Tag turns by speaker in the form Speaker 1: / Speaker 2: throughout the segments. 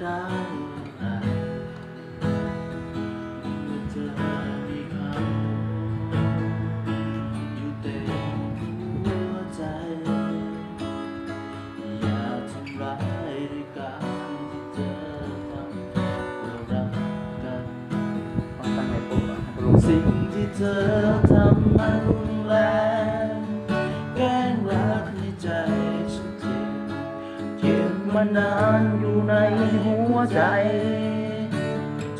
Speaker 1: ได้แต่เมื่อเธอมีเขาอยู่เต็มหัวใจ อย่าทำร้ายด้วยการที่เธอทำเรารักกัน
Speaker 2: ต้องตั้งในปุ๊บอะให้เขารู้
Speaker 1: สิ่งที่เธอทำมันรุนแรงแกล้งรักในใจฉันเจ็บเก็บมานานอยู่ในหัว ใจ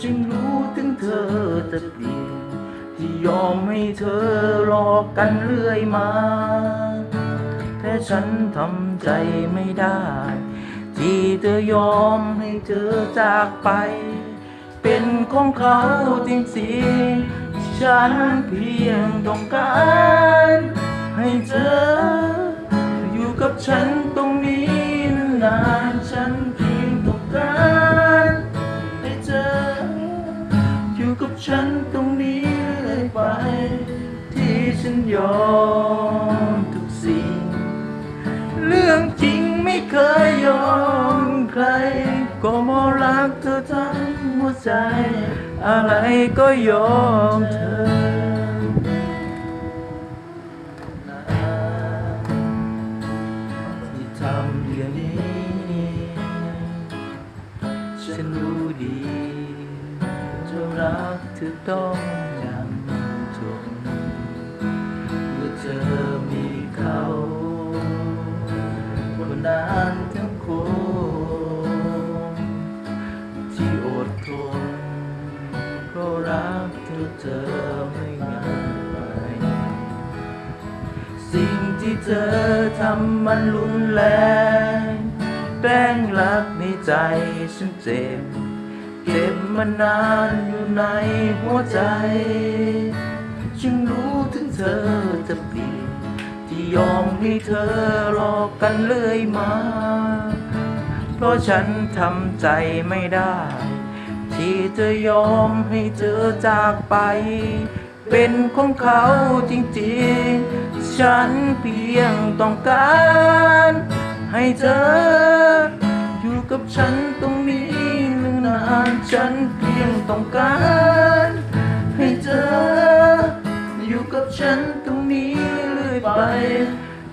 Speaker 1: จึงรู้ถึงเธอจะเปลี่ยนที่ยอมให้เธอหลอกกันเรื่อยมาแต่ฉันทำใจไม่ได้ ที่เธอยอมให้เธอจากไป เป็นของเขาจริงๆฉันเพียงต้องการ ให้เธออยู่กับฉันตรงนี้นานๆฉัน ยอมทุกสิ่ง เรื่องจริงไม่เคยยอมใคร ก็มอรักเธอทั้งหัวใจ อะไรก็ยอมเธอที่ทำอย่างนี้ฉันรู้ดีจะรักเธอต้อง ธอไม่ง่ายไปสิ่งที่เธอทำมันรุนแรงแกล้งรักในใจฉันเจ็บ เก็บมานานอยู่ในหัวใจ จึงรู้ถึงเธอจะเปลี่ยนที่ยอมให้เธอหลอกกันเรื่อยมา เพราะฉันทำใจไม่ได้ ที่เธอยอมให้เธอจากไป เป็นของเขาจริงๆ ฉันเพียงต้องการ ให้เธอ อยู่กับฉันตรงนี้นานฉันเพียงต้องการ ให้เธอ อยู่กับฉันตรงนี้เรื่อยไป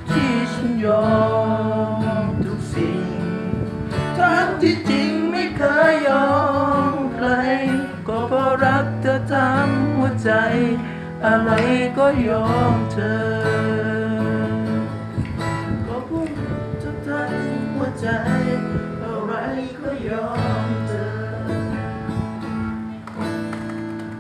Speaker 1: ที่ฉันยอมทุกสิ่งทั้งที่ อะไรก็ยอมเธอ ขอพุ่งทุกท่านหัวใจ อะไรก็ยอม